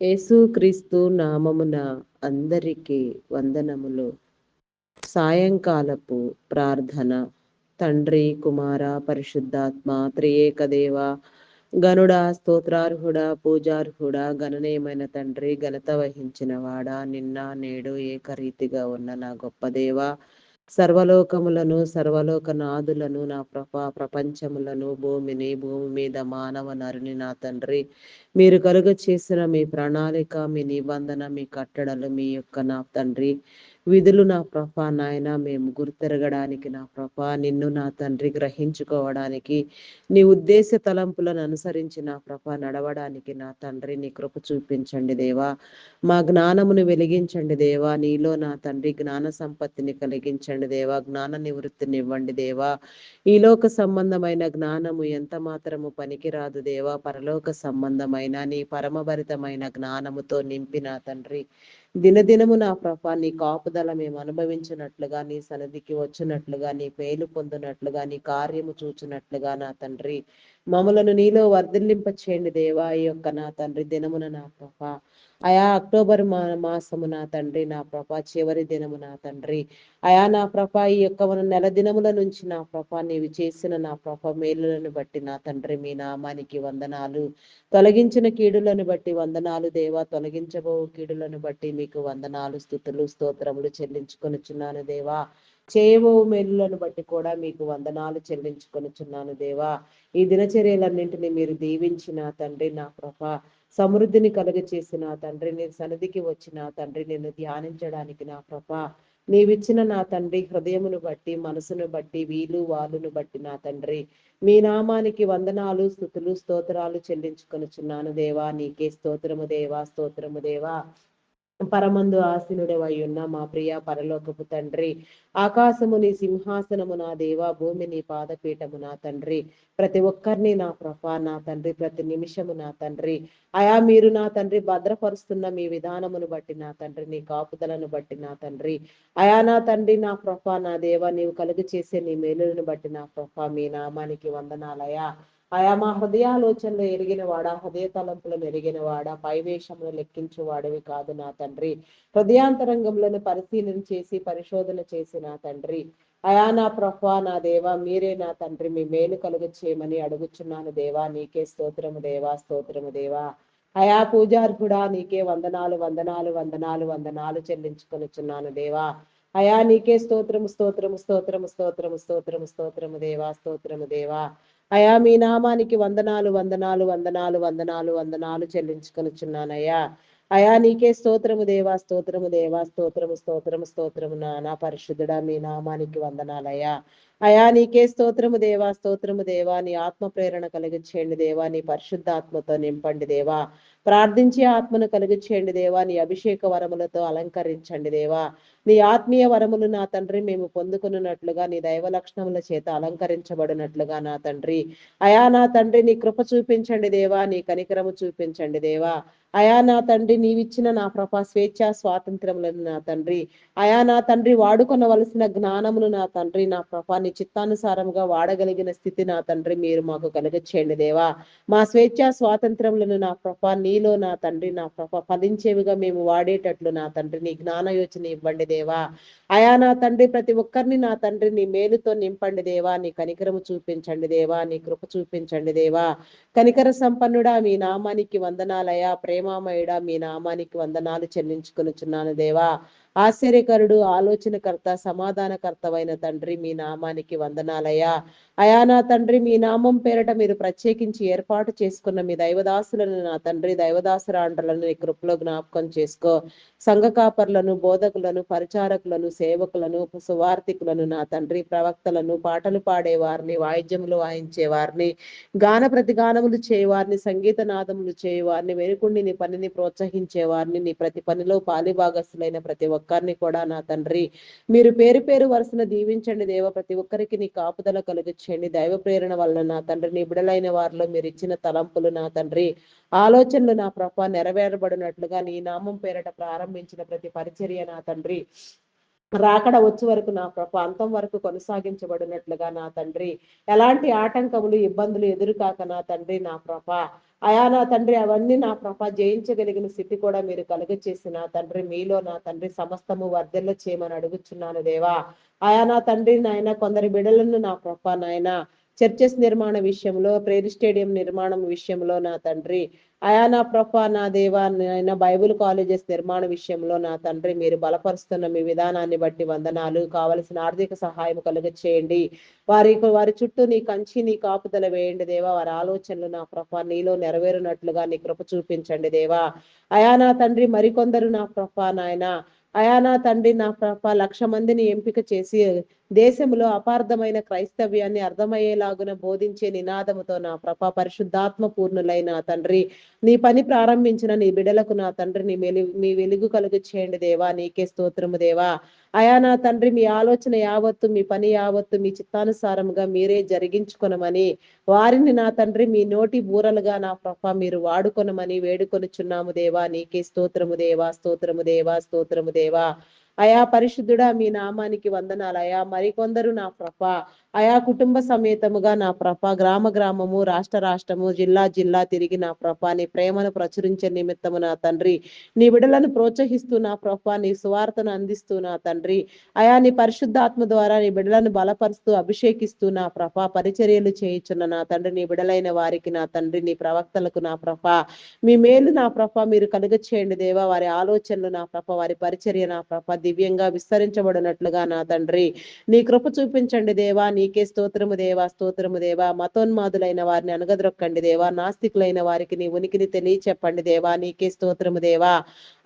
యేసుక్రీస్తు నామమున అందరికీ వందనములు. సాయంకాలపు ప్రార్థన. తండ్రి కుమార పరిశుద్ధాత్మ త్రియేకదేవ గనుడా స్తోత్రార్హుడా పూజార్హుడా గణనీయమైన తండ్రి ఘనత వహించిన వాడా నిన్న నేడు ఏకరీతిగా ఉన్న నా గొప్ప దేవ సర్వలోకములను సర్వలోక నాదులను నా ప్రపా ప్రపంచములను భూమిని భూమి మీద మానవ నరుని నా తండ్రి. మీరు కలుగ చేసిన మీ ప్రణాళిక మీ నిబంధన మీ కట్టడలు మీ యొక్క నా తండ్రి. విధులు నా ప్రభా నాయన మేము గుర్తెరగడానికి నా ప్రభా నిన్ను నా తండ్రి గ్రహించుకోవడానికి నీ ఉద్దేశ తలంపులను అనుసరించి నా ప్రభా నడవడానికి నా తండ్రి నీ కృప చూపించండి దేవా. మా జ్ఞానమును వెలిగించండి దేవా. నీలో నా తండ్రి జ్ఞాన సంపత్తిని కలిగించండి దేవా. జ్ఞాన నివృత్తిని ఇవ్వండి దేవా. ఈ లోక సంబంధమైన జ్ఞానము ఎంత మాత్రము పనికిరాదు దేవా. పరలోక సంబంధమైన నీ పరమభరితమైన జ్ఞానముతో నింపిన తండ్రి. దినదినము నా ప్రభా నీ కాపుదల మేము అనుభవించినట్లుగా నీ సన్నిధికి వచ్చినట్లుగా నీ పేలు పొందినట్లుగా నీ కార్యము చూచినట్లుగా నా తండ్రి. మమ్మలను నీలో వర్ధిల్లింప చేయండి దేవా యొక్క నా తండ్రి దినమున నా ప్రభా. అయా అక్టోబర్ మా మాసము నా తండ్రి నా ప్రభ చివరి దినము నా తండ్రి. అయా నా ప్రభ ఈ యొక్క మన నెల దినముల నుంచి నా ప్రభ నీవు చేసిన నా ప్రభ మేలులను బట్టి నా తండ్రి మీ నామానికి వందనాలు. తొలగించిన కీడులను బట్టి వందనాలు దేవా. తొలగించబో కీడులను బట్టి మీకు వందనాలు స్థుతులు స్తోత్రములు చెల్లించుకొనిచున్నాను దేవా. చేయబో మేలులను బట్టి కూడా మీకు వందనాలు చెల్లించుకొనిచున్నాను దేవా. ఈ దినచర్యలన్నింటినీ మీరు దీవించిన తండ్రి నా ప్రభ సమృద్ధిని కలుగ చేసిన తండ్రి నీ సన్నిధికి వచ్చిన తండ్రి నిన్ను ధ్యానించడానికి నా ప్రభ. నీవిచ్చిన నా తండ్రి హృదయమును బట్టి మనసును బట్టి వీలు వాళ్ళును బట్టి నా తండ్రి. మీ నామానికి వందనాలు స్థుతులు స్తోత్రాలు చెల్లించుకొనుచున్నాను దేవా. నీకే స్తోత్రము దేవా స్తోత్రము దేవా. పరమందు ఆసీనుడవై ఉన్న మా ప్రియ పరలోకపు తండ్రి ఆకాశము నీ సింహాసనము నా దేవ భూమి నీ పాదపీఠము నా తండ్రి. ప్రతి ఒక్కరిని నా ప్రభా నా తండ్రి ప్రతి నిమిషము నా తండ్రి. అయా మీరు నా తండ్రి భద్రపరుస్తున్న మీ విధానమును బట్టి నా తండ్రి నీ కాపుదలను బట్టి నా తండ్రి. అయా నా తండ్రి నా ప్రభా నా దేవ నీవు కలుగు చేసే నీ మేలులను బట్టి నా ప్రభా మీ నామానికి వందనాలయా. ఆయా మా హృదయాలోచనలు ఎరిగిన వాడ హృదయ తలంపులను ఎరిగిన వాడా పైవేషమును లెక్కించు వాడివి కాదు నా తండ్రి. హృదయాంతరంగంలోని పరిశీలన చేసి పరిశోధన చేసి నా తండ్రి. అయా నా ప్రభా నా దేవా మీరే నా తండ్రి. మీ మేలు కలుగు చేయమని అడుగుచున్నాను దేవా. నీకే స్తోత్రము దేవా స్తోత్రము దేవా. అయా పూజార్హుడా నీకే వందనాలు వందనాలు వందనాలు వందనాలు చెల్లించుకొనిచున్నాను దేవా. అయా నీకే స్తోత్రము స్తోత్రము స్తోత్రము స్తోత్రము స్తోత్రము స్తోత్రము దేవా స్తోత్రము దేవా. అయా మీ నామానికి వందనాలు వందనాలు వందనాలు వందనాలు వందనాలు చెల్లించుకొనిచున్నానయ్యా. అయా నీకే స్తోత్రము దేవా స్తోత్రము దేవా స్తోత్రము స్తోత్రము స్తోత్రము నా పరిశుద్ధుడా మీ నామానికి వందనాలయ్యా. అయా నీకే స్తోత్రము దేవా స్తోత్రము దేవా నీ ఆత్మ ప్రేరణ కలిగించేయండి దేవా నీ పరిశుద్ధాత్మతో నింపండి దేవా. ప్రార్థించే ఆత్మను కలిగించేయండి దేవా నీ అభిషేక వరములతో అలంకరించండి దేవా. నీ ఆత్మీయ వరములు నా తండ్రి మేము పొందుకున్నట్లుగా నీ దైవ లక్షణముల చేత అలంకరించబడినట్లుగా నా తండ్రి. అయా నా తండ్రి నీ కృప చూపించండి దేవా నీ కనికరము చూపించండి దేవా. అయా నా తండ్రి నీవిచ్చిన నా ప్రభ స్వేచ్ఛ స్వాతంత్రములను నా తండ్రి. అయా నా తండ్రి వాడుకొనవలసిన జ్ఞానమును నా తండ్రి నా ప్రభా నీ చిత్తానుసారంగా వాడగలిగిన స్థితి నా తండ్రి మీరు మాకు కలగచ్చేయండి దేవా. మా స్వేచ్ఛ స్వాతంత్రములను నా ప్రభ నీలో నా తండ్రి నా ప్రభ ఫలించేవిగా మేము వాడేటట్లు నా తండ్రి నీ జ్ఞాన యోచన ఇవ్వండి దేవా. అయా నా తండ్రి ప్రతి ఒక్కరిని నా తండ్రి నీ మేలుతో నింపండి దేవా. నీ కనికరము చూపించండి దేవా. నీ కృప చూపించండి దేవా. కనికర సంపన్నుడా మీ నామానికి వందనాలయా. ప్రేమామయుడా మీ నామానికి వందనాలు చెల్లించుకొనుచున్నాను దేవా. ఆశ్చర్యకరుడు ఆలోచనకర్త సమాధానకర్తవైన తండ్రి మీ నామానికి వందనాలయ్యా. అయా నా తండ్రి మీ నామం పేరట మీరు ప్రత్యేకించి ఏర్పాటు చేసుకున్న మీ దైవదాసులను నా తండ్రి దైవదాసురాండ్రలను నీ కృపలో జ్ఞాపకం చేసుకో. సంఘ కాపర్లను బోధకులను పరిచారకులను సేవకులను సువార్థికులను నా తండ్రి ప్రవక్తలను పాటలు పాడే వారిని వాయిద్యములు వాయించే వారిని గాన ప్రతిగానములు చేయవారిని సంగీత నాదములు చేయవారిని వెనుకుండి నీ పనిని ప్రోత్సహించే వారిని నీ ప్రతి పనిలో పాలిభాగస్తులైన ప్రతి ఒక్కరిని కూడా నా తండ్రి మీరు పేరు పేరు వరుసను దీవించండి దేవ. ప్రతి ఒక్కరికి నీ కాపుదల కలుగచ్చేయండి దైవ ప్రేరణ వలన నా తండ్రి నీ బిడలైన వారిలో మీరు ఇచ్చిన తలంపులు నా తండ్రి. ఆలోచనలు నా ప్రభ నెరవేరబడినట్లుగా నీ నామం పేరట ప్రారంభించిన ప్రతి పరిచర్య నా తండ్రి. రాకడ వచ్చే వరకు నా ప్రభు అంతం వరకు కొనసాగించబడినట్లుగా నా తండ్రి. ఎలాంటి ఆటంకములు ఇబ్బందులు ఎదురుకాక నా తండ్రి నా ప్రభ. అయా నా తండ్రి అవన్నీ నా ప్రభ జయించగలిగిన స్థితి కూడా మీరు కలుగచేసి నా తండ్రి మీలో నా తండ్రి సమస్తము వర్ధల్లో చేయమని అడుగుచున్నాను దేవా. అయా నా తండ్రి నాయన కొందరి బిడలను నా ప్రభ నాయన చర్చెస్ నిర్మాణ విషయంలో ప్రేరి స్టేడియం నిర్మాణం విషయంలో నా తండ్రి అయా నా ప్రభ నా దేవా నాయన బైబుల్ కాలేజెస్ నిర్మాణ విషయంలో నా తండ్రి మీరు బలపరుస్తున్న మీ విధానాన్ని బట్టి వందనాలు. కావలసిన ఆర్థిక సహాయం కలుగ చేయండి వారి వారి చుట్టూ నీ కంచి నీ కాపుదల వేయండి దేవా. వారి ఆలోచనలు నా ప్రభ నీలో నెరవేరునట్లుగా నీ కృప చూపించండి దేవా. అయా నా తండ్రి మరికొందరు నా ప్రభ నాయన. అయా నా తండ్రి నా ప్రభ లక్ష మందిని ఎంపిక చేసి దేశంలో అపార్థమైన క్రైస్తవ్యాన్ని అర్థమయ్యేలాగున బోధించే నినాదముతో నా ప్రభ పరిశుద్ధాత్మ పూర్ణులైన తండ్రి. నీ పని ప్రారంభించిన నీ బిడలకు నా తండ్రి నీ మీ వెలుగు కలుగు చేయండి దేవా నీకే స్తోత్రము దేవా. అయా నా తండ్రి మీ ఆలోచన యావత్తు మీ పని యావత్తు మీ చిత్తానుసారముగా మీరే జరిగించుకొనమని. వారిని నా తండ్రి మీ నోటి బూరలుగా నా ప్రభ మీరు వాడుకొనమని వేడుకొనుచున్నాము దేవా నీకే స్తోత్రము దేవా స్తోత్రము దేవా స్తోత్రము దేవా. అయా పరిశుద్ధుడా మీ నామానికి వందనాలు. అయా మరికొందరు నా ప్రభ. ఆయా కుటుంబ సమేతముగా నా ప్రభ గ్రామ గ్రామము రాష్ట్ర రాష్ట్రము జిల్లా జిల్లా తిరిగి నా ప్రభ నీ ప్రేమను ప్రచురించే నిమిత్తము నా తండ్రి. నీ బిడలను ప్రోత్సహిస్తూ నా ప్రభ నీ సువార్తను అందిస్తూ నా తండ్రి. ఆయా నీ పరిశుద్ధాత్మ ద్వారా నీ బిడలను బలపరుస్తూ అభిషేకిస్తూ నా ప్రభ పరిచర్యలు చేయించున్న నా తండ్రి నీ బిడలైన వారికి నా తండ్రి నీ ప్రవక్తలకు నా ప్రభ. మీ మేలు నా ప్రభ మీరు కలుగ చేయండి దేవా. వారి ఆలోచనలు నా ప్రభ వారి పరిచర్య నా ప్రభ దివ్యంగా విస్తరించబడినట్లుగా నా తండ్రి. నీ కృప చూపించండి దేవా. నీకే స్తోత్రము దేవా స్తోత్రము దేవా. మతోన్మాదులైన వారిని అనగదొక్కండి దేవా. నాస్తికులైన వారికి నీ ఉనికిని తెలియచెప్పండి దేవా. నీకే స్తోత్రము దేవా.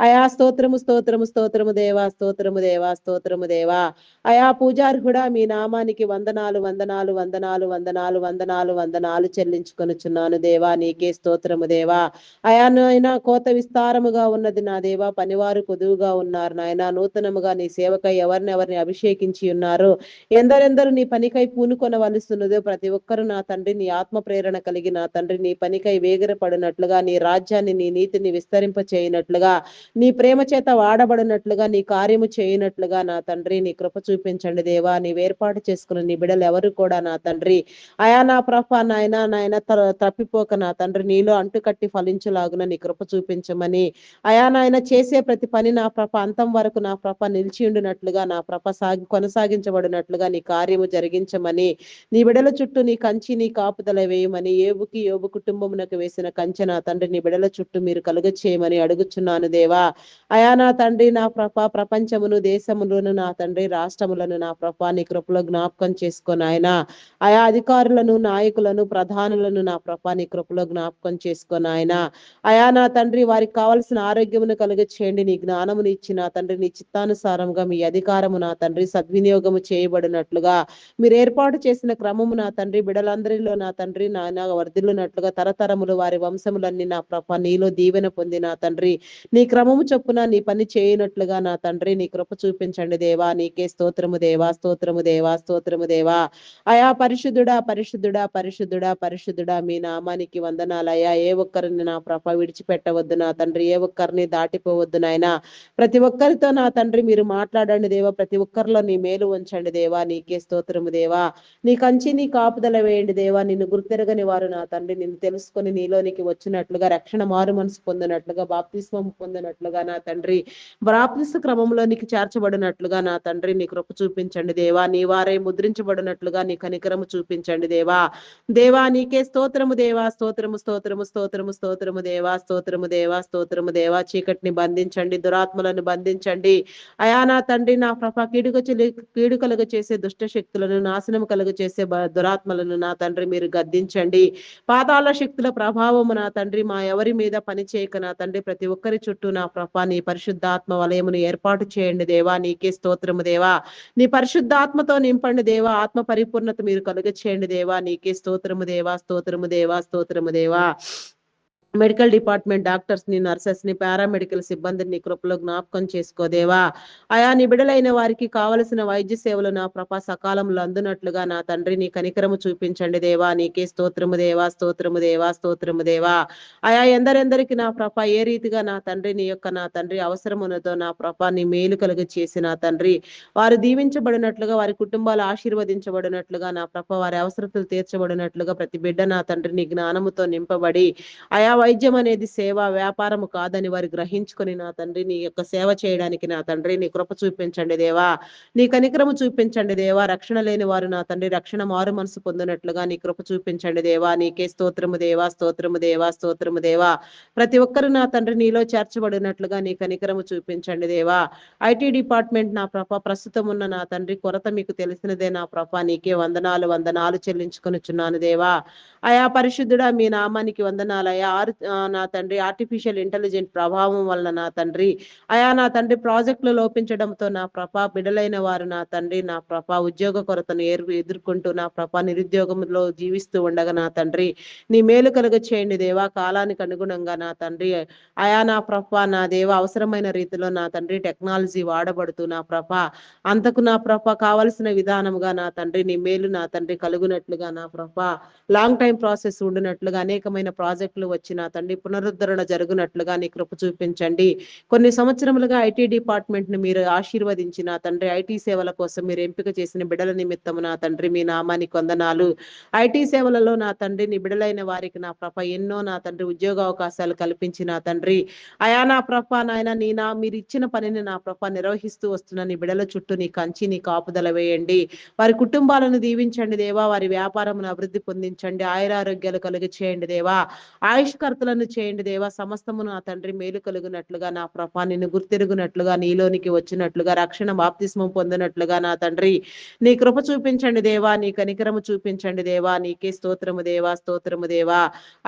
అయా స్తోత్రము స్తోత్రము స్తోత్రము దేవా స్తోత్రము దేవా స్తోత్రము దేవా. అయా పూజార్హుడా మీ నామానికి వందనాలు వందనాలు వందనాలు వందనాలు వందనాలు వందనాలు చెల్లించుకొనుచున్నాను దేవా. నీకే స్తోత్రము దేవా. అయా నాయన కోత విస్తారముగా ఉన్నది నా దేవా. పనివారు కొదువుగా ఉన్నారు నాయన. నూతనముగా నీ సేవకై ఎవరిని ఎవరిని అభిషేకించి ఉన్నారు. ఎందరెందరు నీ పనికై పూనుకొనవలసినదో ప్రతి ఒక్కరు నా తండ్రి నీ ఆత్మ ప్రేరణ కలిగి నా తండ్రి నీ పనికై వేగిరపడినట్లుగా నీ రాజ్యాన్ని నీ నీతిని విస్తరింప చేయనట్లుగా నీ ప్రేమ చేత వాడబడినట్లుగా నీ కార్యము చేయనట్లుగా నా తండ్రి నీ కృప చూపించండి దేవా. నీ ఏర్పాటు చేసుకున్న నీ బిడలు ఎవరు కూడా నా తండ్రి. అయా నా ప్రభ నాయన నాయన తప్పిపోక నా తండ్రి నీలో అంటుకట్టి ఫలించలాగున నీ కృప చూపించమని. అయా నాయన చేసే ప్రతి పని నా ప్రభ అంతం వరకు నా ప్రభ నిలిచి ఉండినట్లుగా నా ప్రభ సాగి కొనసాగించబడినట్లుగా నీ కార్యము ఉంచమని నీ బిడల చుట్టూ నీ కంచి నీ కాపుదల వేయమని ఏబుకి యోబు కుటుంబమునకు వేసిన కంచె నా తండ్రి నీ బిడల చుట్టూ మీరు కలుగ చేయమని అడుగుచున్నాను దేవా. అయా నా తండ్రి నా ప్రభ ప్రపంచమును దేశములను నా తండ్రి రాష్ట్రములను నా ప్రభ నీ కృపలో జ్ఞాపకం చేసుకొని ఆయన ఆయా అధికారులను నాయకులను ప్రధానులను నా ప్రభ నీ కృపలో జ్ఞాపకం చేసుకొని ఆయన అయా నా తండ్రి వారికి కావలసిన ఆరోగ్యమును కలుగ చేయండి నీ జ్ఞానమును ఇచ్చి నా తండ్రి నీ చిత్తానుసారంగా మీ అధికారము నా తండ్రి సద్వినియోగము చేయబడినట్లుగా మీరే ఏర్పాటు చేసిన క్రమము నా తండ్రి బిడలందరిలో నా తండ్రి నాయన వర్ధిల్లునట్లుగా తరతరములు వారి వంశములన్నీ నా ప్రభ నీలో దీవెన పొంది నా తండ్రి. నీ క్రమము చొప్పున నీ పని చేయనట్లుగా నా తండ్రి నీ కృప చూపించండి దేవా. నీకే స్తోత్రము దేవా స్తోత్రము దేవా స్తోత్రము దేవా. అయా పరిశుద్ధుడా పరిశుద్ధుడా పరిశుద్ధుడా పరిశుద్ధుడా మీ నామానికి వందనాలయ్యా. ఏ ఒక్కరిని నా ప్రభ విడిచిపెట్టవద్దు నా తండ్రి. ఏ ఒక్కరిని దాటిపోవద్దు నాయన. ప్రతి ఒక్కరితో నా తండ్రి మీరు మాట్లాడండి దేవా. ప్రతి ఒక్కరిలో నీ మేలు ఉంచండి దేవా. నీకే స్తోత్రము దేవా. నీ కంచి నీ కాపుదల వేయండి దేవా నిన్ను గుర్తెరగని వారు నా తండ్రి నిన్ను తెలుసుకొని నీలోనికి వచ్చినట్లుగా రక్షణ మారు మనసు పొందినట్లుగా బాప్తిస్వం పొందినట్లుగా నా తండ్రి. బాప్తిస్మ క్రమంలోనికి చేర్చబడినట్లుగా నా తండ్రి నీ కృప చూపించండి దేవా నీ వారే ముద్రించబడినట్లుగా నీ కనికరము చూపించండి దేవా. దేవా నీకే స్తోత్రము దేవా స్తోత్రము స్తోత్రము స్తోత్రము స్తోత్రము దేవా స్తోత్రము దేవా స్తోత్రము దేవా చీకటిని బంధించండి దురాత్మలను బంధించండి. అయా నా తండ్రి నా ప్రభ కీడుక కీడుకలుగా చేసే దుష్ట శక్తులను నాశనం కలుగు చేసే దురాత్మలను నా తండ్రి మీరు గద్దించండి. పాదాల శక్తుల ప్రభావము నా తండ్రి మా ఎవరి మీద పని చేయక నా తండ్రి ప్రతి ఒక్కరి చుట్టూ నా ప్రభా నీ పరిశుద్ధాత్మ వలయమును ఏర్పాటు చేయండి దేవా నీకే స్తోత్రము దేవా. నీ పరిశుద్ధాత్మతో నింపండి దేవా ఆత్మ పరిపూర్ణత మీరు కలుగ చేయండి దేవా నీకే స్తోత్రము దేవా స్తోత్రము దేవా స్తోత్రము దేవా. మెడికల్ డిపార్ట్మెంట్ డాక్టర్స్ని నర్సెస్ని పారామెడికల్ సిబ్బందిని కృపలో జ్ఞాపకం చేసుకోదేవా? ఆయా నిబిడలైన వారికి కావలసిన వైద్య సేవలు నా ప్రభ సకాలంలో అందునట్లుగా నా తండ్రి నీ కనికరము చూపించండి దేవా. నీకే స్తోత్రము దేవా స్తోత్రము దేవా స్తోత్రము దేవా. ఆయా ఎందరెందరికి నా ప్రభ ఏ రీతిగా నా తండ్రి నీ యొక్క నా తండ్రి అవసరమునతో నా ప్రభ నీ మేలు కలుగ చేసి నా తండ్రి. వారు దీవించబడినట్లుగా వారి కుటుంబాలు ఆశీర్వదించబడినట్లుగా నా ప్రభ వారి అవసరతలు తీర్చబడినట్లుగా ప్రతి బిడ్డ నా తండ్రి నీ జ్ఞానముతో నింపబడి. ఆయా వైద్యం అనేది సేవ వ్యాపారము కాదని వారు గ్రహించుకొని నా తండ్రి నీ యొక్క సేవ చేయడానికి నా తండ్రి నీ కృప చూపించండి దేవా. నీ కనిక్రమ చూపించండి దేవా. రక్షణ లేని వారు నా తండ్రి రక్షణ మారు మనసు పొందినట్లుగా నీ కృప చూపించండి దేవా. నీకే స్తోత్రము దేవా. స్తోత్రము దేవా. స్తోత్రము దేవా. ప్రతి ఒక్కరు నా తండ్రి నీలో చేర్చబడినట్లుగా నీ కనిక్రమ చూపించండి దేవా. ఐటీ డిపార్ట్మెంట్ నా ప్రభ ప్రస్తుతం ఉన్న నా తండ్రి కొరత మీకు తెలిసినదే నా ప్రభ. నీకే వందనాలు వందనాలు చెల్లించుకొనిచున్నాను దేవా. అయా పరిశుద్ధుడా మీ నామానికి వందనాలు అయా ఆరు నా తండ్రి ఆర్టిఫిషియల్ ఇంటెలిజెంట్ ప్రభావం వల్ల నా తండ్రి అయా నా తండ్రి ప్రాజెక్టులు లోపించడంతో నా ప్రభా బిడలైన వారు నా తండ్రి నా ప్రభా ఉద్యోగ కొరతను ఎదుర్కొంటూ నా ప్రభా నిరుద్యోగంలో జీవిస్తూ ఉండగా నా తండ్రి నీ మేలు కలుగ చేయండి దేవా కాలానికి అనుగుణంగా నా తండ్రి అయా నా ప్రభా నా దేవ అవసరమైన రీతిలో నా తండ్రి టెక్నాలజీ వాడబడుతూ నా ప్రభా అంతకు నా ప్రభా కావలసిన విధానముగా నా తండ్రి నీ మేలు నా తండ్రి కలుగునట్లుగా నా ప్రభా లాంగ్ టైం ప్రాసెస్ ఉండినట్లుగా అనేకమైన ప్రాజెక్టులు వచ్చిన నా తండ్రి పునరుద్ధరణ జరుగునట్లుగా నీ కృప చూపించండి. కొన్ని సంవత్సరములుగా ఐటీ డిపార్ట్మెంట్ని మీరు ఆశీర్వదించి నా తండ్రి ఐటీ సేవల కోసం మీరు ఎంపిక చేసిన బిడల నిమిత్తము నా తండ్రి మీ నామానికి వందనాలు. ఐటీ సేవలలో నా తండ్రి నీ బిడలైన వారికి నా ప్రభ ఎన్నో నా తండ్రి ఉద్యోగ అవకాశాలు కల్పించి నా తండ్రి. అయా నా ప్రభ నాయన నీ నా మీరు ఇచ్చిన పనిని నా ప్రభ నిర్వహిస్తూ వస్తున్న నీ బిడల చుట్టూ నీ కంచి నీ కాపుదల వేయండి. వారి కుటుంబాలను దీవించండి దేవా వారి వ్యాపారమును అభివృద్ధి పొందించండి. ఆయురారోగ్యాలు కలుగ చేయండి దేవా. ఆయుష్కర ఆయుష్కర్తలను చేయండి దేవా. సమస్తము నా తండ్రి మేలు కలుగునట్లుగా నా ప్రభా నిన్ను గుర్తిరుగునట్లుగా నీలోనికి వచ్చినట్లుగా రక్షణ బాప్తిస్మం పొందినట్లుగా నా తండ్రి. నీ కృప చూపించండి దేవా నీ కనికరము చూపించండి దేవా నీకే స్తోత్రము దేవా స్తోత్రము దేవా.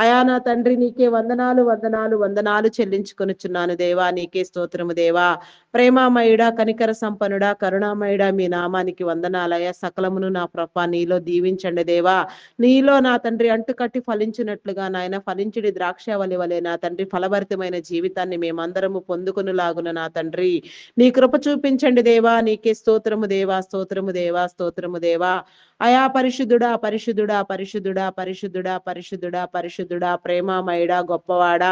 అయా నా తండ్రి నీకే వందనాలు వందనాలు వందనాలు చెల్లించుకొనుచున్నాను దేవా నీకే స్తోత్రము దేవా. ప్రేమామయుడా కనికర సంపన్నుడా కరుణామయుడా మీ నామానికి వందనాలయ సకలమును నా ప్రభ నీలో దీవించండి దేవా. నీలో నా తండ్రి అంటుకట్టి ఫలించినట్లుగా నాయన ఫలించుడి ద్రాక్షవలి వలె నా తండ్రి ఫలభరితమైన జీవితాన్ని మేమందరము పొందుకునిలాగున నా తండ్రి. నీ కృప చూపించండి దేవా నీకే స్తోత్రము దేవా స్తోత్రము దేవా స్తోత్రము దేవా. అయా పరిశుద్ధుడా పరిశుద్ధుడా పరిశుద్ధుడా పరిశుద్ధుడా పరిశుద్ధుడా పరిశుద్ధుడా ప్రేమామయుడా గొప్పవాడా.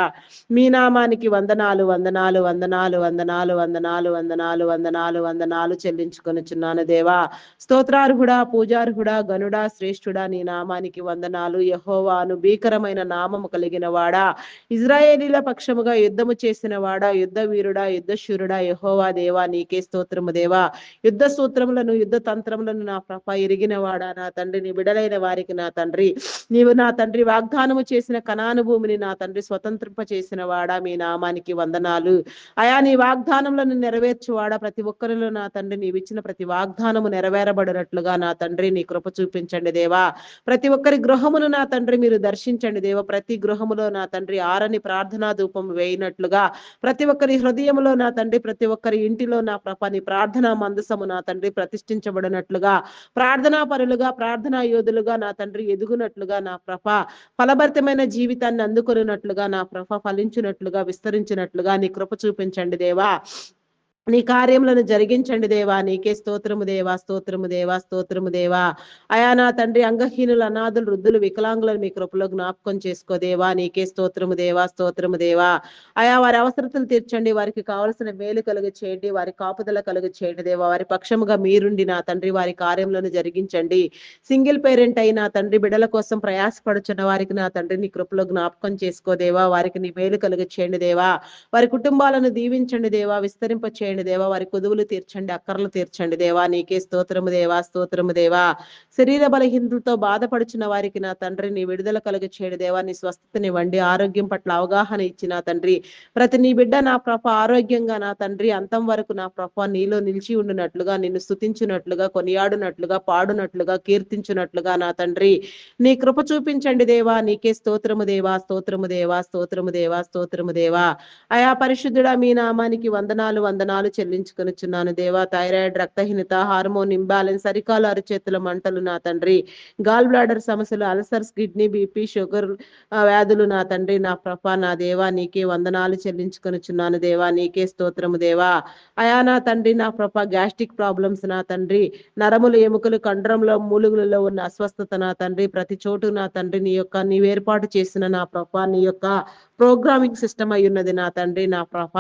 మీ నామానికి వందనాలు వందనాలు వందనాలు వందనాలు వందనాలు వందనాలు వందనాలు వందనాలు చెల్లించుకొనిచున్నాను దేవా. స్తోత్రార్హుడా పూజార్హుడా గనుడా శ్రేష్ఠుడా నీ నామానికి వందనాలు. యహోవాను భీకరమైన నామము కలిగిన వాడా. ఇజ్రాయేలీల పక్షముగా యుద్ధము చేసిన వాడా యుద్ధ వీరుడా యుద్ధ శూరుడా. యహోవా దేవా నీకే స్తోత్రము దేవా. యుద్ధ సూత్రములను యుద్ధ తంత్రములను నా ప్రభ ఎరిగిన వాడా నా తండ్రి? నీ బిడలైన వారికి నా తండ్రి. నీవు నా తండ్రి వాగ్దానము చేసిన కణాను భూమిని నా తండ్రి స్వతంత్రింప చేసిన వాడా మీ నామానికి వందనాలు. అయా నీ వాగ్దానములను నెరవేర్చువాడా ప్రతి ఒక్కరిలో నా తండ్రి. నీవు ఇచ్చిన ప్రతి వాగ్దానము నెరవేరబడినట్లుగా నా తండ్రి నీ కృప చూపించండి దేవా. ప్రతి ఒక్కరి గృహమును నా తండ్రి మీరు దర్శించండి దేవా. ప్రతి గృహములో నా తండ్రి ఆరని ప్రార్థనా ధూపం వేయినట్లుగా. ప్రతి ఒక్కరి హృదయములో నా తండ్రి ప్రతి ఒక్కరి ఇంటిలో నా ప్రభ ప్రార్థనా మందసము నా తండ్రి ప్రతిష్ఠించబడినట్లుగా. ప్రార్థనా పరులుగా ప్రార్థనా యోధులుగా నా తండ్రి ఎదుగునట్లుగా నా ప్రభ ఫలభరితమైన జీవితాన్ని అందుకొనినట్లుగా నా ప్రభ ఫలించినట్లుగా విస్తరించినట్లుగా నీ కృప చూపించండి దేవా. నీ కార్యములను జరిగించండి దేవా. నీకే స్తోత్రము దేవా స్తోత్రము దేవా స్తోత్రము దేవా. అయా నా తండ్రి అంగహీనులు అనాథులు వృద్ధులు వికలాంగులను మీ కృపలో జ్ఞాపకం చేసుకో దేవా. నీకే స్తోత్రము దేవా స్తోత్రము దేవా. అయా వారి అవసరతలు తీర్చండి. వారికి కావలసిన మేలు కలుగు చేయండి. వారి కాపుదల కలుగు చేయండి దేవా. వారి పక్షముగా మీరుండి నా తండ్రి వారి కార్యములను జరిగించండి. సింగిల్ పేరెంట్ అయిన తండ్రి బిడల కోసం ప్రయాసపడుచున్న వారికి నా తండ్రి నీ కృపలో జ్ఞాపకం చేసుకో దేవా. వారికి నీ మేలు కలుగు చేయండి దేవా. వారి కుటుంబాలను దీవించండి దేవా. విస్తరింప చేయండి దేవా వారి కొదువులు తీర్చండి అక్కర్లు తీర్చండి దేవా నీకే స్తోత్రము దేవా స్తోత్రము దేవా. శరీర బలహీనతలతో బాధపడుచున్న వారికి నా తండ్రి నీ విడుదల కలుగు చేయడు దేవా. నీ స్వస్థతనివ్వండి ఆరోగ్యం పట్ల అవగాహన ఇచ్చి నా తండ్రి. ప్రతి నీ బిడ్డ నా ప్రభ ఆరోగ్యంగా నా తండ్రి అంతం వరకు నా ప్రభ నీలో నిలిచి ఉండినట్లుగా నిన్ను స్థుతించినట్లుగా కొనియాడునట్లుగా పాడునట్లుగా కీర్తించినట్లుగా నా తండ్రి. నీ కృప చూపించండి దేవా. నీకే స్తోత్రము దేవా స్తోత్రము దేవా స్తోత్రము దేవా స్తోత్రము దేవా. అయా పరిశుద్ధుడా మీ నామానికి వందనాలు వందనాలు. వందనాలు చెల్లించుకొనుచున్నాను. దేవా థైరాయిడ్ రక్తహీనత హార్మోన్ ఇంబ్యాలెన్స్ అరికాలు అరిచేతుల మంటలు నా తండ్రి. గాల్ బ్లాడర్ సమస్యలు అల్సర్స్ కిడ్నీ బీపీ షుగర్ వ్యాధులు నా తండ్రి. నా ప్రభా నా దేవా నీకే వందనాలు చెల్లించుకొనుచున్నాను. దేవా నీకే స్తోత్రము దేవా. అయా నా తండ్రి నా ప్రభా గ్యాస్ట్రిక్ ప్రాబ్లమ్స్ నా తండ్రి. నరములు ఎముకలు కండరంలో మూలుగులలో ఉన్న అస్వస్థత నా తండ్రి. ప్రతి చోటు నా తండ్రి నీ యొక్క నీవేర్పాటు చేసిన నా ప్రభా నీ యొక్క ప్రోగ్రామింగ్ సిస్టమ్ అయి ఉన్నది నా తండ్రి నా ప్రభ.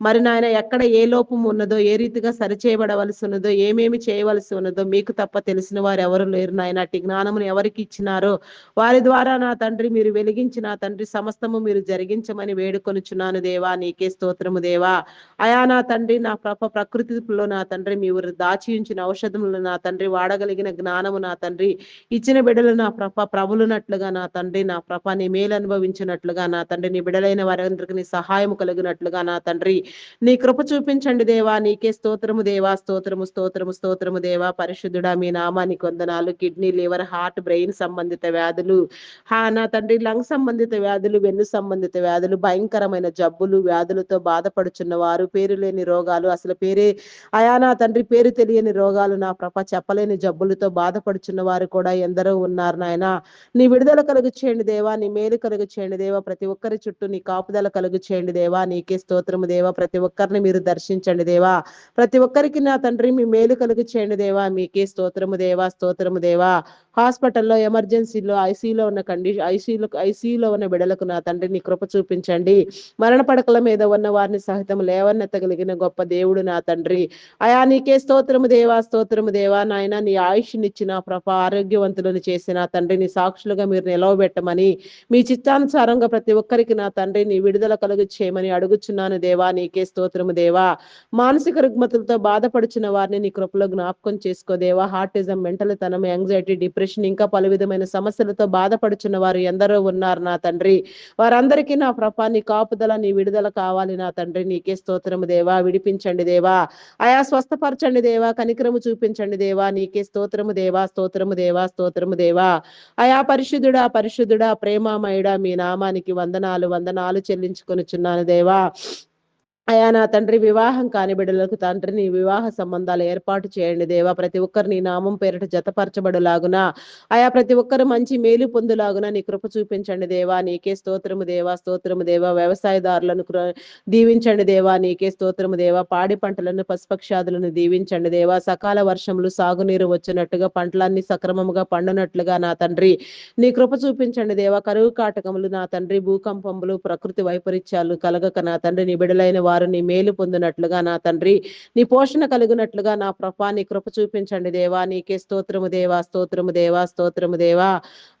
మరి నాయన ఎక్కడ ఏ లోపం ఉన్నదో ఏ రీతిగా సరిచేయబడవలసి ఉన్నదో ఏమేమి చేయవలసి ఉన్నదో మీకు తప్ప తెలిసిన వారు ఎవరు లేరు నాయన. అట్టి జ్ఞానమును ఎవరికి ఇచ్చినారో వారి ద్వారా నా తండ్రి మీరు వెలిగించి నా తండ్రి సమస్తము మీరు జరిగించమని వేడుకొనుచున్నాను దేవా. నీకే స్తోత్రము దేవా. అయా నా తండ్రి నా ప్రభ ప్రకృతిలో నా తండ్రి మీరు దాచి ఉంచిన ఔషధములు నా తండ్రి వాడగలిగిన జ్ఞానము నా తండ్రి ఇచ్చిన బిడ్డలు నా ప్రభ ప్రభులునట్లుగా నా తండ్రి నా ప్రభ నీ మేలు అనుభవించినట్లుగా నా తండ్రి నీ బిడలైన వారందరికీ నీ కలిగినట్లుగా నా తండ్రి నీ కృప చూపించండి దేవా నీకే స్తోత్రము దేవా స్తోత్రము స్తోత్రము స్తోత్రము దేవా. పరిశుద్ధుడా మీ నామాని కొందనాలు కిడ్నీ లివర్ హార్ట్ బ్రెయిన్ సంబంధిత వ్యాధులు హా నా తండ్రి లంగ్ సంబంధిత వ్యాధులు వెన్ను సంబంధిత వ్యాధులు భయంకరమైన జబ్బులు వ్యాధులతో బాధపడుచున్న వారు పేరు లేని రోగాలు అసలు పేరే అయా నా తండ్రి పేరు తెలియని రోగాలు నా ప్రభ చెప్పలేని జబ్బులతో బాధపడుచున్న వారు కూడా ఎందరో ఉన్నారు నాయన. నీ విడుదల కలుగు చేయండి దేవా నీ మేలు కలుగు చేయండి దేవా. ప్రతి ఒక్కరి చుట్టూ నీ కాపుదల కలుగు చేయండి దేవా. నీకే స్తోత్రము దేవా. ప్రతి ఒక్కరిని మీరు దర్శించండి దేవా. ప్రతి ఒక్కరికి నా తండ్రి మీ మేలు కలుగు చేయండి దేవా. మీకే స్తోత్రము దేవా. స్తోత్రము దేవా. హాస్పిటల్లో ఎమర్జెన్సీలో ఐసీలో ఉన్న కండిషన్ ఐసీలో ఐసీలో ఉన్న బిడలకు నా తండ్రి నీ కృప చూపించండి. మరణ పడకల మీద ఉన్న వారిని సహితం లేవనెత్తగలిగిన గొప్ప దేవుడు నా తండ్రి. అయా నీకే స్తోత్రము దేవా. స్తోత్రము దేవా. నాయన నీ ఆయుష్నిచ్చిన ప్రభ ఆరోగ్యవంతులను చేసిన తండ్రి నీ సాక్షులుగా మీరు నిలవబెట్టమని మీ చిత్తానుసారంగా ప్రతి ఒక్కరికి వారికి నా తండ్రి నీ విడుదల కలుగు చేయమని అడుగుచున్నాను దేవా నీకే స్తోత్రము దేవా. మానసిక రుగ్మతులతో బాధపడుచున్న వారిని నీ కృపలో జ్ఞాపకం చేసుకో దేవా. హార్టిజం మెంటల్ తనం యాంగ్జైటీ డిప్రెషన్ ఇంకా పలు విధమైన సమస్యలతో బాధపడుచున్న వారు ఎందరో ఉన్నారు నా తండ్రి. వారందరికీ నా ప్రభా నీ కాపుదల నీ విడుదల కావాలి నా తండ్రి. నీకే స్తోత్రము దేవా. విడిపించండి దేవా. ఆయా స్వస్థపరచండి దేవా. కనికరము చూపించండి దేవా. నీకే స్తోత్రము దేవా. స్తోత్రము దేవా. స్తోత్రము దేవా. ఆయా పరిశుద్ధుడా పరిశుద్ధుడా ప్రేమామయుడా మీ నామానికి వందనాలు. వందనాలు చెల్లించుకొనుచున్నాను దేవా. అయా నా తండ్రి వివాహం కాని బిడ్డలకు తండ్రి నీ వివాహ సంబంధాలు ఏర్పాటు చేయండి దేవా. ప్రతి ఒక్కరు నీ నామం పేరిట జతపరచబడులాగున ఆయా ప్రతి ఒక్కరు మంచి మేలు పొందులాగున నీ కృప చూపించండి దేవా. నీకే స్తోత్రము దేవా స్తోత్రము దేవా. వ్యవసాయదారులను దీవించండి దేవా. నీకే స్తోత్రము దేవా. పాడి పంటలను పశుపక్షాదులను దీవించండి దేవా. సకాల వర్షములు సాగునీరు వచ్చినట్టుగా పంటలన్నీ సక్రమముగా పండునట్లుగా నా తండ్రి. నీ కృప చూపించండి దేవా. కరువు కాటకములు నా తండ్రి భూకంపములు ప్రకృతి వైపరీత్యాలు కలగక నా తండ్రి నీ బిడలైన వారు నీ మేలు పొందినట్లుగా నా తండ్రి నీ పోషణ కలిగినట్లుగా నా ప్రభా నీ కృప చూపించండి దేవా నీకే స్తోత్రము దేవా స్తోత్రము దేవా స్తోత్రము దేవా.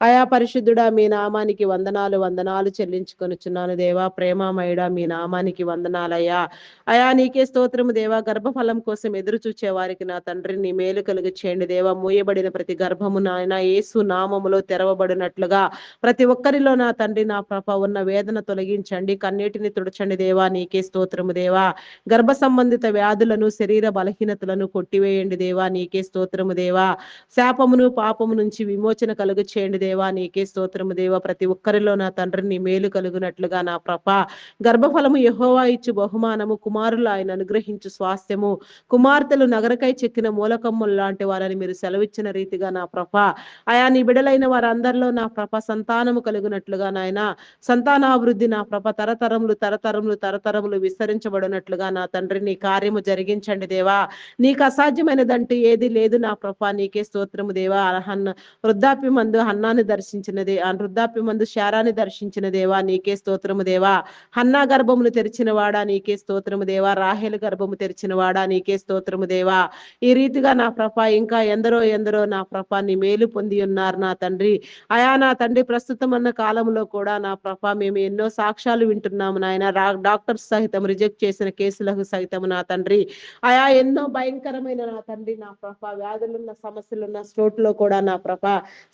ఆయా పరిశుద్ధుడా మీ నామానికి వందనాలు వందనాలు చెల్లించుకొనుచున్నాను దేవా. ప్రేమామయుడా మీ నామానికి వందనాలయ్యా. అయా నీకే స్తోత్రము దేవా. గర్భఫలం కోసం ఎదురు చూచే వారికి నా తండ్రి నీ మేలు కలుగు చేయండి దేవా. మూయబడిన ప్రతి గర్భము నాయన యేసు నామములో తెరవబడినట్లుగా ప్రతి ఒక్కరిలో నా తండ్రి నా ప్రభ ఉన్న వేదన తొలగించండి. కన్నీటిని తుడచండి దేవా. నీకే స్తోత్రము దేవా. గర్భ సంబంధిత వ్యాధులను శరీర బలహీనతలను కొట్టివేయండి దేవా నీకే స్తోత్రము దేవా. శాపమును పాపము నుంచి విమోచన కలుగు చేయండి దేవా నీకే స్తోత్రము దేవా. ప్రతి ఒక్కరిలో నా తండ్రిని మేలు కలుగునట్లుగా నా ప్రభ. గర్భఫలము యహోవా ఇచ్చు బహుమానము కుమారులు ఆయన అనుగ్రహించు స్వాస్థ్యము. కుమార్తెలు నగరకై చెక్కిన మూలకమ్ములు లాంటి వారని మీరు సెలవిచ్చిన రీతిగా నా ప్రభ. ఆయా నీ బిడలైన వారందరిలో నా ప్రభ సంతానము కలిగినట్లుగా నాయన. సంతానాభివృద్ధి నా ప్రభ. తరతరములు తరతరములు తరతరములు విస్తరి విస్తరించబడినట్లుగా నా తండ్రి నీ కార్యము జరిగించండి దేవా. నీకు అసాధ్యమైనదంటూ ఏది లేదు నా ప్రభా నీకే స్తోత్రము దేవా. హన్న వృద్ధాప్య మందు హన్నాను దర్శించినదే వృద్ధాప్య మందు శారాన్ని దర్శించిన దేవా నీకే స్తోత్రము దేవా. హన్నా గర్భమును తెరిచిన వాడా నీకే స్తోత్రము దేవా. రాహేలు గర్భము తెరిచిన వాడా నీకే స్తోత్రము దేవా. ఈ రీతిగా నా ప్రభా ఇంకా ఎందరో ఎందరో నా ప్రభా నీ మేలు పొంది ఉన్నారు నా తండ్రి. అయా నా తండ్రి ప్రస్తుతం అన్న కాలంలో కూడా నా ప్రభా మేము ఎన్నో సాక్ష్యాలు వింటున్నాము నాయన. రా- డాక్టర్స్ సహితం రిజెక్ట్ రిజెక్ట్ చేసిన కేసులకు సైతం నా తండ్రి. ఆయా ఎన్నో భయంకరమైన నా తండ్రి నా ప్రభ. వ్యాధులున్న సమస్యలున్న స్టోట్లో కూడా నా ప్రభ.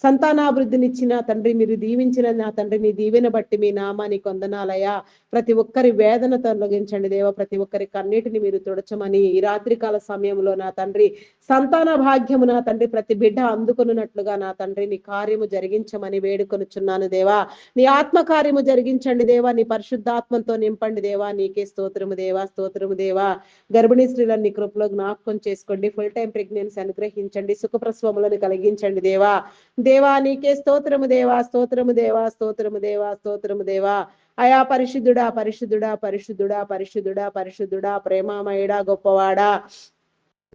సంతానాభివృద్ధినిచ్చిన తండ్రి మీరు దీవించిన నా తండ్రి మీ దీవెన బట్టి మీ నామానికి వందనాలయ్యా. ప్రతి ఒక్కరి వేదన తొలగించండి దేవ. ప్రతి ఒక్కరి కన్నీటిని మీరు తుడచమని ఈ రాత్రికాల సమయంలో నా తండ్రి సంతాన భాగ్యము నా తండ్రి ప్రతి బిడ్డ అందుకున్నట్లుగా నా తండ్రి నీ కార్యము జరిగించమని వేడుకొనుచున్నాను దేవా. నీ ఆత్మ కార్యము జరిగించండి దేవా. నీ పరిశుద్ధాత్మతో నింపండి దేవా. నీకే స్తోత్రము దేవా స్తోత్రము దేవా. గర్భిణీ స్త్రీలను నీ కృపలో జ్ఞాపకం చేసుకోండి. ఫుల్ టైం ప్రెగ్నెన్సీ అనుగ్రహించండి. సుఖప్రస్వములను కలిగించండి దేవా. దేవా నీకే స్తోత్రము దేవా స్తోత్రము దేవా స్తోత్రము దేవా స్తోత్రము దేవా. అయా పరిశుద్ధుడా పరిశుద్ధుడా పరిశుద్ధుడా పరిశుద్ధుడా పరిశుద్ధుడా ప్రేమామయుడా గొప్పవాడా.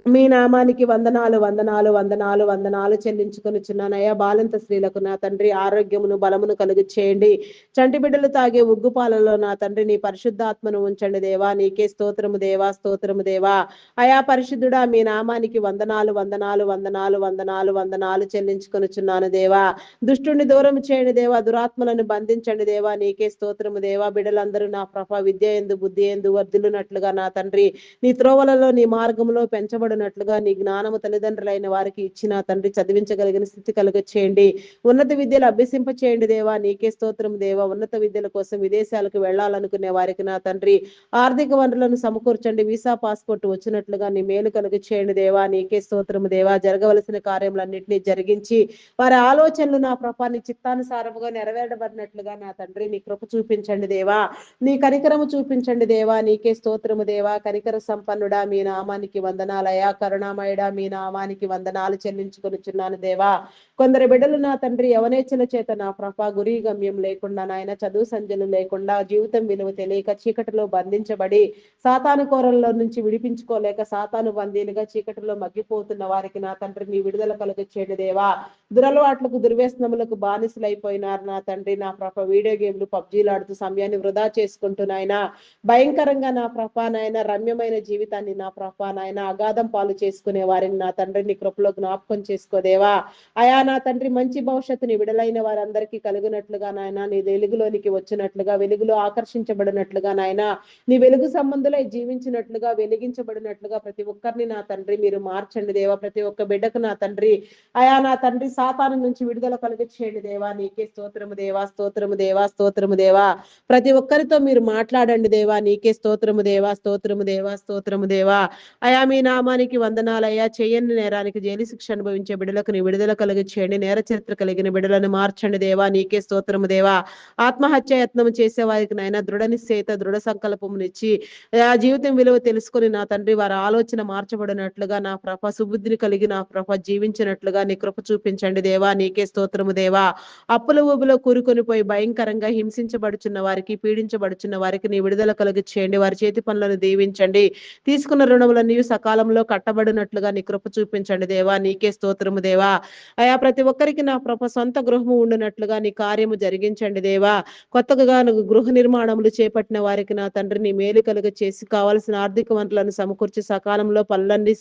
మీ నామానికి వందనాలు వందనాలు వందనాలు వందనాలు చెల్లించుకొనిచున్నానయ్యా బాలంత స్త్రీలకు నా తండ్రి ఆరోగ్యమును బలమును కలుగు చేయండి చంటి బిడ్డలు తాగే ఉగ్గు పాలలో నా తండ్రి నీ పరిశుద్ధాత్మను ఉంచండి దేవా. నీకే స్తోత్రము దేవా స్తోత్రము దేవా. అయా పరిశుద్ధుడా మీ నామానికి వందనాలు వందనాలు వందనాలు వందనాలు వందనాలు చెల్లించుకొనిచున్నాను దేవా. దుష్టుని దూరం చేయండి దేవా. దురాత్మలను బంధించండి దేవా. నీకే స్తోత్రము దేవా. బిడ్డలందరూ నా ప్రభ విద్య ఎందు బుద్ధి ఎందు వర్ధిల్లునట్లుగా నా తండ్రి నీ త్రోవలలో నీ మార్గంలో పెంచబడినట్లుగా నీ జ్ఞానము తల్లిదండ్రులైన వారికి ఇచ్చిన తండ్రి చదివించగలిగిన స్థితి కలుగ చేయండి ఉన్నత విద్యలు అభ్యసింప చేయండి దేవా నీకే స్తోత్రం దేవా. ఉన్నత విద్యల కోసం విదేశాలకు వెళ్ళాలనుకునే వారికి నా తండ్రి ఆర్థిక వనరులను సమకూర్చండి. వీసా పాస్పోర్ట్ వచ్చినట్లుగా నీ మేలు కలుగ చేయండి దేవా. నీకే స్తోత్రము దేవా. జరగవలసిన కార్యములన్నింటినీ జరిగించి వారి ఆలోచనలు నా ప్రభాన్ని చిత్తానుసారముగా నెరవేరబడినట్లుగా నా తండ్రి నీ కృప చూపించండి దేవా. నీ కనికరము చూపించండి దేవా. నీకే స్తోత్రము దేవా. కనికర సంపన్నుడా మీ నామానికి వందనాలయ కరుణామయుడా మీ నామానికి వందనాలు చెల్లించుకొనిచున్నాను దేవా. కొందరు బిడ్డలు నా తండ్రి యవనేచ్ఛల చేత నా ప్రభ గురి గమ్యం లేకుండా నాయన చదువు సంజలు లేకుండా జీవితం విలువ తెలియక చీకటిలో బంధించబడి సాతాను కోరల్లో నుంచి విడిపించుకోలేక సాతాను బందీలుగా చీకటిలో మగ్గిపోతున్న వారికి నా తండ్రి నీ విడుదల కలుగ దేవా. దురలవాట్లకు దుర్వ్యసనములకు బానిసలైపోయినారు నా తండ్రి నా ప్రభ. వీడియో గేమ్లు పబ్జీలు ఆడుతూ సమయాన్ని వృధా చేసుకుంటూ భయంకరంగా నా ప్రభ నాయన రమ్యమైన జీవితాన్ని నా ప్రభ నాయన అగాధం పాలు చేసుకునే వారిని నా తండ్రి నీ కృపలో జ్ఞాపకం చేసుకోదేవా అయా నా తండ్రి మంచి భవిష్యత్తుని విడలైన వారందరికీ కలిగినట్లుగా నాయన. నీ వెలుగులోనికి వచ్చినట్లుగా వెలుగులో ఆకర్షించబడినట్లుగా నాయన. నీ వెలుగు సంబంధులై జీవించినట్లుగా వెలిగించబడినట్లుగా ప్రతి ఒక్కరిని నా తండ్రి మీరు మార్చండి దేవా. ప్రతి ఒక్క బిడ్డకు నా తండ్రి. అయా నా తండ్రి సాతాను నుంచి విడుదల కలుగు చేయండి దేవా. నీకే స్తోత్రము దేవా స్తోత్రము దేవా స్తోత్రము దేవా. ప్రతి ఒక్కరితో మీరు మాట్లాడండి దేవా. నీకే స్తోత్రము దేవా స్తోత్రము దేవా స్తోత్రము దేవా. అయా మీ నామానికి వందనాలయ్యా. చేయని నేరానికి జైలు శిక్ష అనుభవించే బిడ్డలకు నీ విడుదల కలుగు చేయండి నేర చరిత్ర కలిగిన బిడ్డలను మార్చండి దేవా. నీకే స్తోత్రము దేవా. ఆత్మహత్య యత్నం చేసే వారికి నాయన దృఢ నిశ్చయిత దృఢ సంకల్పమునిచ్చి ఆ జీవితం విలువ తెలుసుకొని నా తండ్రి వారి ఆలోచన మార్చబడినట్లుగా నా ప్రభ సుబుద్ధిని కలిగి నా ప్రభ జీవించినట్లుగా నీ కృప చూపించండి. దేవా నీకే స్తోత్రము దేవా. అప్పుల ఊబులో కూరుకొని పోయి భయంకరంగా హింసించబడుచున్న వారికి పీడించబడుచున్న వారికి నీ విడుదల కలిగి చేయండి వారి చేతి పనులను దీవించండి. తీసుకున్న రుణములన్నీ సకాలంలో కట్టబడినట్లుగా నీ కృప చూపించండి దేవా నీకే స్తోత్రము దేవా. అయా ప్రతి ఒక్కరికి నా ప్రభ సొంత గృహము ఉండినట్లుగా నీ కార్యము జరిగించండి దేవా. కొత్తగా గృహ నిర్మాణములు చేపట్టిన వారికి నా తండ్రి నీ మేలు కలుగ చేసి కావలసిన ఆర్థిక వనరులను సమకూర్చి సకాలంలో పనులన్నీ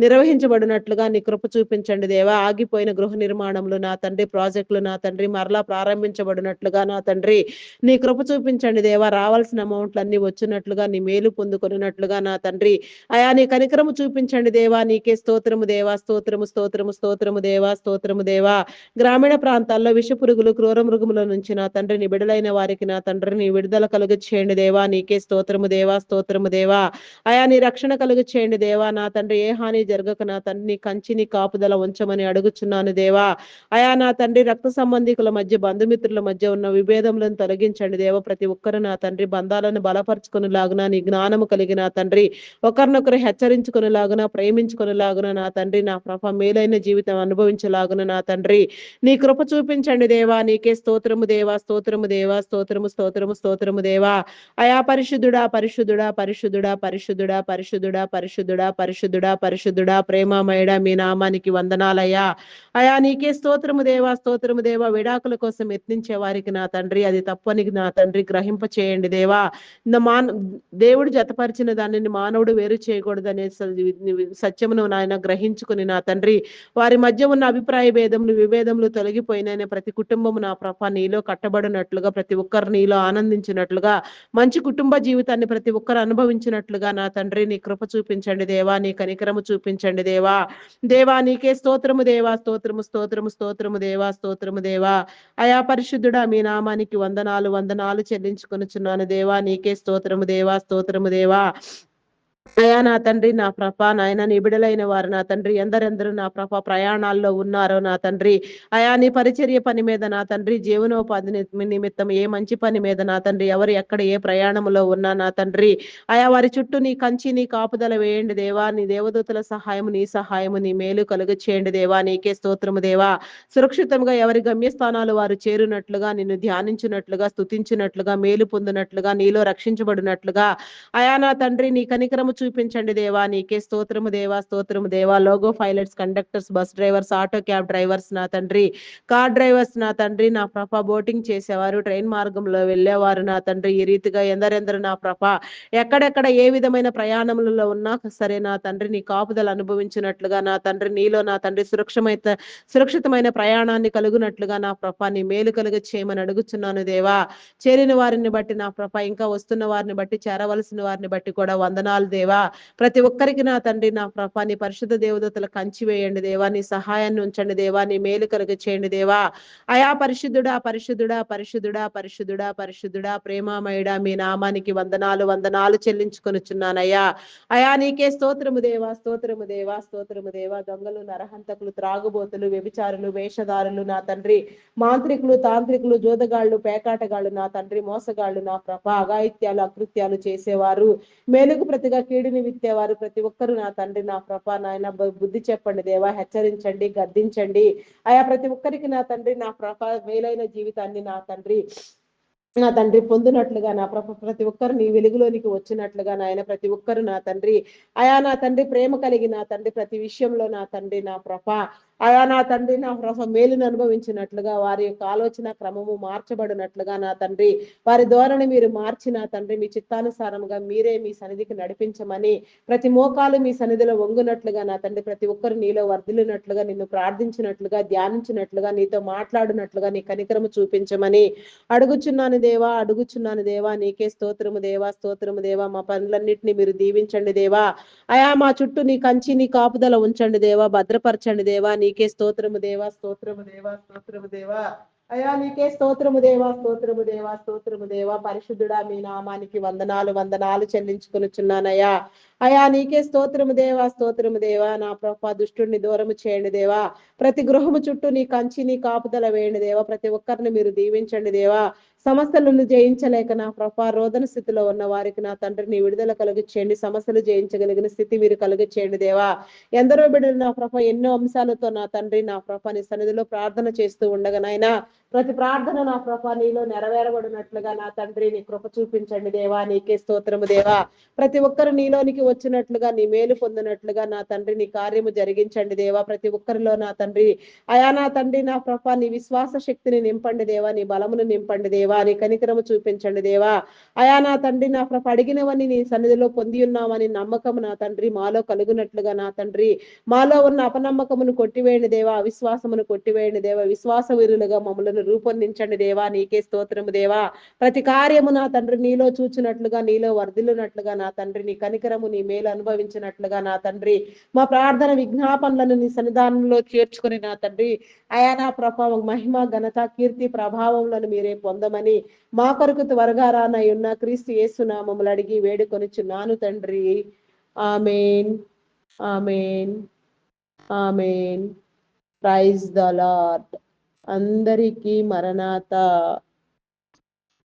నిర్వహించబడినట్లుగా నీ కృప చూపించండి దేవా. ఆగిపోయిన గృహ నిర్మాణంలో నా తండ్రి ప్రాజెక్టులు నా తండ్రి మరలా ప్రారంభించబడినట్లుగా నా తండ్రి నీ కృప చూపించండి దేవా. రావాల్సిన అమౌంట్లు అన్ని వచ్చినట్లుగా నీ మేలు పొందుకున్నట్లుగా నా తండ్రి. అయా నీ కనికరము చూపించండి దేవా. నీకే స్తోత్రము దేవా. స్తోత్రము స్తోత్రము స్తోత్రము దేవా. స్తోత్రము దేవా. గ్రామీణ ప్రాంతాల్లో విష పురుగులు క్రూర మృగముల నుంచి నా తండ్రి నీ బిడలైన వారికి నా తండ్రి నీ విడుదల కలుగు చేయండి దేవా. నీకే స్తోత్రము దేవా. స్తోత్రము దేవా. అయా నీ రక్షణ కలుగు చేయండి దేవా. నా తండ్రి ఏ హాని జరగక నా తండ్రి నీ కంచిని కాపుదల ఉంచమని అడుగుచున్నాను దేవా. దేవా అయా నా తండ్రి రక్త సంబంధికుల మధ్య బంధుమిత్రుల మధ్య ఉన్న విభేదములను తొలగించండి దేవ. ప్రతి ఒక్కరు నా తండ్రి బంధాలను బలపరుచుకుని లాగున నీ జ్ఞానము కలిగిన తండ్రి ఒకరినొకరు హెచ్చరించుకుని లాగున ప్రేమించుకుని లాగున నా తండ్రి నా ప్రభ మేలైన జీవితం అనుభవించలాగున నా తండ్రి. నీ కృప చూపించండి దేవా నీకే స్తోత్రము దేవా స్తోత్రము దేవా స్తోత్రము స్తోత్రము స్తోత్రము దేవా. అయా పరిశుద్ధుడా పరిశుద్ధుడా పరిశుద్ధుడా పరిశుద్ధుడా పరిశుద్ధుడా పరిశుద్ధుడా పరిశుద్ధుడా పరిశుద్ధుడా ప్రేమామయుడా మీ నామానికి వందనాలయ్యా. అయా నీకే స్తోత్రము దేవా స్తోత్రము దేవా. విడాకుల కోసం యత్నించే వారికి నా తండ్రి అది తప్పని నా తండ్రి గ్రహింప చేయండి దేవా. నా మాన దేవుడు జతపరిచిన దానిని మానవుడు వేరు చేయకూడదనే స- సత్యమును నాయన గ్రహించుకుని నా తండ్రి వారి మధ్య ఉన్న అభిప్రాయ భేదములు విభేదములు తొలగిపోయిన ప్రతి కుటుంబము నా ప్రభ నీలో కట్టబడినట్లుగా ప్రతి ఒక్కరు నీలో ఆనందించినట్లుగా మంచి కుటుంబ జీవితాన్ని ప్రతి ఒక్కరు అనుభవించినట్లుగా నా తండ్రి నీ కృప చూపించండి దేవా నీ కనికరము చూపించండి దేవా. దేవా నీకే స్తోత్రము దేవా స్తోత్రము స్తోత్రము స్తోత్రము దేవా స్తోత్రము దేవా. అయా పరిశుద్ధుడా మీ నామానికి వందనాలు వందనాలు చెల్లించుకొనుచున్నాను దేవా. నీకే స్తోత్రము దేవా స్తోత్రము దేవా. అయా నా తండ్రి నా ప్రభ నాయన నిబిడలైన వారు నా తండ్రి ఎందరెందరు నా ప్రభ ప్రయాణాల్లో ఉన్నారో నా తండ్రి. అయా నీ పరిచర్య పని మీద నా తండ్రి జీవనోపాధి నిమిత్తం ఏ మంచి పని మీద నా తండ్రి ఎవరు ఎక్కడ ఏ ప్రయాణంలో ఉన్నా నా తండ్రి. అయా వారి చుట్టూ నీ కంచి నీ కాపుదల వేయండి దేవా. నీ దేవదూతల సహాయము నీ సహాయము నీ మేలు కలుగు చేయండి దేవా. నీకే స్తోత్రము దేవా. సురక్షితంగా ఎవరి గమ్యస్థానాలు వారు చేరునట్లుగా నిన్ను ధ్యానించినట్లుగా స్తుతించినట్లుగా మేలు పొందినట్లుగా నీలో రక్షించబడినట్లుగా. అయా నా తండ్రి నీ కనికరము చూపించండి దేవా నీకే స్తోత్రము దేవా స్తోత్రము దేవా. Loco pilots conductors bus drivers auto cab drivers నా తండ్రి కార్ డ్రైవర్స్ నా తండ్రి నా ప్రభ బోటింగ్ చేసేవారు ట్రైన్ మార్గంలో వెళ్ళేవారు నా తండ్రి. ఈ రీతిగా ఎందరెందరు నా ప్రభ ఎక్కడెక్కడ ఏ విధమైన ప్రయాణములలో ఉన్నా సరే నా తండ్రి నీ కాపుదలు అనుభవించినట్లుగా నా తండ్రి నీలో నా తండ్రి సురక్షమైన సురక్షితమైన ప్రయాణాన్ని కలుగునట్లుగా నా ప్రభ నీ మేలు కలుగ చేయమని అడుగుచున్నాను దేవా. చేరిన వారిని బట్టి నా ప్రభ ఇంకా వస్తున్న వారిని బట్టి చేరవలసిన వారిని బట్టి కూడా వందనాలు దేవా. దేవా. ప్రతి ఒక్కరికి నా తండ్రి నా ప్రభా నీ పరిశుద్ధ దేవదతలు కంచి వేయండి దేవా. నీ సహాయాన్ని ఉంచండి దేవా. నీ మేలు కలుగ చేయండి దేవా. అయా పరిశుద్ధుడా పరిశుద్ధుడా పరిశుద్ధుడా పరిశుద్ధుడా పరిశుద్ధుడా ప్రేమామయుడా మీ నామానికి వందనాలు వందనాలు చెల్లించుకొనుచున్నానయ్యా. అయా నీకే స్తోత్రము దేవా స్తోత్రము దేవా స్తోత్రము దేవా. దొంగలు నరహంతకులు త్రాగుబోతులు వ్యభిచారులు వేషధారులు నా తండ్రి. మాంత్రికులు తాంత్రికులు జోదగాళ్ళు పేకాటగాళ్ళు నా తండ్రి. మోసగాళ్ళు నా ప్రభ. అగాయిత్యాలు అకృత్యాలు చేసేవారు. మేలుకు ప్రతిగా కీడుని విత్తేవారు. ప్రతి ఒక్కరు నా తండ్రి నా ప్రభ నాయన బుద్ధి చెప్పండి దేవా హెచ్చరించండి గద్దించండి. అయా ప్రతి ఒక్కరికి నా తండ్రి నా ప్రభ మేలైన జీవితాన్ని నా తండ్రి నా తండ్రి పొందినట్లుగా నా ప్రభ ప్రతి ఒక్కరు నీ వెలుగులోనికి వచ్చినట్లుగా నాయన ప్రతి ఒక్కరు నా తండ్రి. అయా నా తండ్రి ప్రేమ కలిగి నా తండ్రి ప్రతి విషయంలో నా తండ్రి నా ప్రభ. అయా నా తండ్రి నా ప్రభ మేలును అనుభవించినట్లుగా వారి యొక్క ఆలోచన క్రమము మార్చబడినట్లుగా నా తండ్రి వారి ధోరణి మీరు మార్చి నా తండ్రి మీ చిత్తానుసారముగా మీరే మీ సన్నిధికి నడిపించమని ప్రతి మోకాలు మీ సన్నిధిలో వంగునట్లుగా నా తండ్రి ప్రతి ఒక్కరు నీలో వర్ధిలినట్లుగా నిన్ను ప్రార్థించినట్లుగా ధ్యానించినట్లుగా నీతో మాట్లాడినట్లుగా నీ కనికరము చూపించమని అడుగుచున్నాను దేవా అడుగుచున్నాను దేవా నీకే స్తోత్రము దేవా స్తోత్రము దేవా మా పనులన్నింటినీ మీరు దీవించండి దేవా. అయా మా చుట్టూ నీ కంచి నీ కాపుదల ఉంచండి దేవా భద్రపరచండి దేవా నీకే స్తోత్రము దేవా స్తోత్రము దేవా స్తోత్రము దేవా. అయ్యా నీకే స్తోత్రము దేవా స్తోత్రము దేవా స్తోత్రము దేవా. పరిశుద్ధుడా మీ నామానికి వందనాలు వందనాలు చెల్లించుకొనుచున్నానయ్యా. అయా నీకే స్తోత్రము దేవా స్తోత్రము దేవా. నా ప్రభా దుష్టుడిని దూరము చేయండి దేవా. ప్రతి గృహము చుట్టూ నీ కంచి నీ కాపుదల వేయండి దేవా. ప్రతి ఒక్కరిని మీరు దీవించండి దేవా. సమస్యలను జయించలేక నా ప్రభా రోదన స్థితిలో ఉన్న వారికి నా తండ్రి నీ విడుదల కలిగించేయండి సమస్యలు జయించగలిగిన స్థితి మీరు కలిగించేయండి దేవా. ఎందరో బిడ్డలు నా ప్రభ ఎన్నో అంశాలతో నా తండ్రి నా ప్రభాని సన్నిధిలో ప్రార్థన చేస్తూ ఉండగా నాయన ప్రతి ప్రార్థన నా ప్రభ నీలో నెరవేరబడినట్లుగా నా తండ్రి నీ కృప చూపించండి దేవా నీకే స్తోత్రము దేవా. ప్రతి ఒక్కరు నీలోనికి వచ్చినట్లుగా నీ మేలు పొందినట్లుగా నా తండ్రి నీ కార్యము జరిగించండి దేవా. ప్రతి ఒక్కరిలో నా తండ్రి అయా నా తండ్రి నా ప్రభ నీ విశ్వాస శక్తిని నింపండి దేవా నీ బలమును నింపండి దేవా. దేవా నీ కనికరము చూపించండి దేవా. అయా నా తండ్రి నా ప్రభు అడిగినవని నీ సన్నిధిలో పొంది ఉన్నామని నమ్మకము నా తండ్రి మాలో కలుగునట్లుగా నా తండ్రి. మాలో ఉన్న అపనమ్మకమును కొట్టివేయండి దేవా అవిశ్వాసమును కొట్టివేయండి దేవా విశ్వాస వీరులుగా మమ్మలను రూపొందించండి దేవా నీకే స్తోత్రము దేవా. ప్రతి కార్యము నా తండ్రి నీలో చూచినట్లుగా నీలో వర్ధిల్లునట్లుగా నా తండ్రి నీ కనికరము నీ మేలు అనుభవించినట్లుగా నా తండ్రి. మా ప్రార్థన విజ్ఞాపనలను నీ సన్నిధానంలో చేర్చుకుని నా తండ్రి. అయా నా ప్రభావం మహిమ ఘనత కీర్తి ప్రభావంలో మీరే పొందమని మా కొరకు త్వరగా రానై ఉన్న క్రీస్తు యేసునామములు అడిగి వేడుకొనిచున్నాను తండ్రి. Amen. Amen. Amen. Praise the Lord. అందరికీ మరణాత.